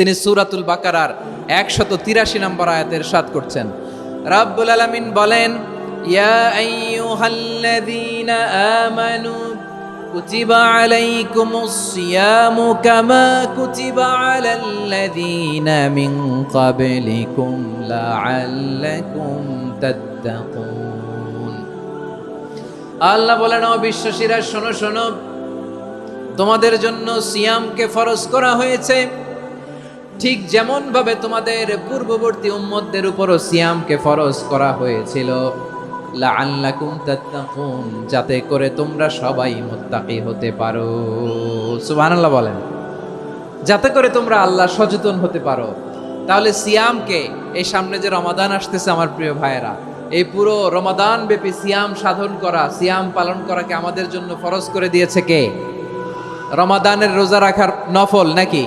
তিনি সুরাতুল বাকারার একশত তিরাশি নম্বর আয়াতের সাত করছেন। রাব্বুল আলামিন বলেন আমানু, কুতিবা আলাইকুমুস সিয়ামু কামা কুতিবা আলাল্লাযীনা মিন ক্বাবলিকুম লাআল্লাকুম তাত্তাকুন। আল্লাহ বলেন, ও বিশ্বাসীরা, শোনো শোনো, তোমাদের জন্য সিয়ামকে ফরজ করা হয়েছে। ঠিক যেমন ভাবে তোমাদের পূর্ববর্তী উম্মতদের উপরও সিয়ামকে ফরজ করা হয়েছিল। যাতে করে তোমরা সবাই মুত্তাকি হতে পারো। সুবহানাল্লাহ বলেন। যাতে করে তোমরা আল্লাহ সচেতন হতে পারো। তাহলে সিয়ামকে, এই সামনে যে রমাদান আসতেছে আমার প্রিয় ভাইয়েরা, এই পুরো রমাদান ব্যাপী সিয়াম সাধন করা, সিয়াম পালন করাকে আমাদের জন্য ফরজ করে দিয়েছে কে? রমাদানের রোজা রাখার নফল নাকি?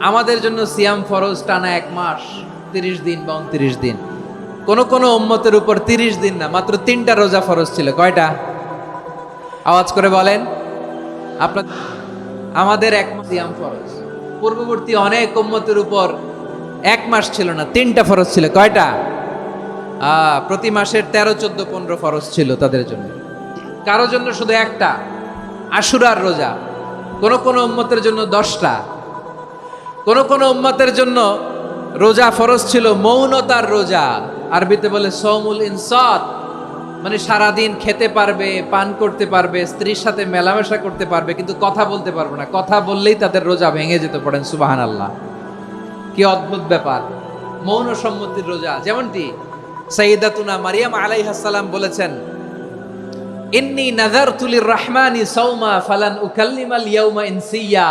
আমাদের জন্য সিয়াম ফরজ টানা এক মাস, তিরিশ দিন বা উনত্রিশ দিন। কোন কোন উম্মতের উপর তিরিশ দিন না, মাত্র তিনটা রোজা ফরজ ছিল। কয়টা? আওয়াজ করে বলেন। আপনার আমাদের এক মাস সিয়াম ফরজ। পূর্ববর্তী অনেক উম্মতের উপর এক মাস ছিল না, তিনটা ফরজ ছিল। কয়টা? প্রতি মাসের তেরো, চোদ্দ, পনেরো ফরজ ছিল তাদের জন্য। কারও জন্য শুধু একটা, আশুরার রোজা। কোন কোন উম্মতের জন্য দশটা। কোন কোন উম্মতের জন্য রোজা ফরজ ছিল, মৌনতার রোজা। আরবিতে বলে সৌমুল ইনসাত। মানে সারাদিন খেতে পারবে, পান করতে পারবে, স্ত্রীর সাথে মেলামেশা করতে পারবে, কিন্তু কথা বলতে পারবে না। কথা বললেই তাদের রোজা ভেঙে যেতে পারেন সুবাহান আল্লাহ কি অদ্ভুত ব্যাপার। মৌন সম্মতির রোজা, যেমনটি সঈদাতুনা মারিয়াম আলাইহাসাল্লাম বলেছেন, ইন্নি নাজার তুলির রহমানি সৌমা ফালান উকাল্লিমাল ইয়াউমা ইনসিয়া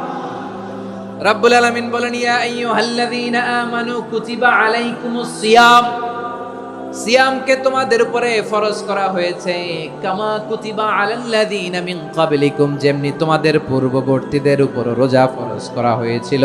রাব্বুল আলামিন বলেন, ইয়া আইয়ুহাল্লাযীনা আমানু কুতিবা আলাইকুমুস সিয়াম। সিয়ামকে তোমাদের উপরে ফরজ করা হয়েছে। কামা কুতিবা আলাল্লাযীনা মিন ক্বাবলিকুম, যেমনি তোমাদের পূর্ববর্তীদের উপর রোজা ফরজ করা হয়েছিল।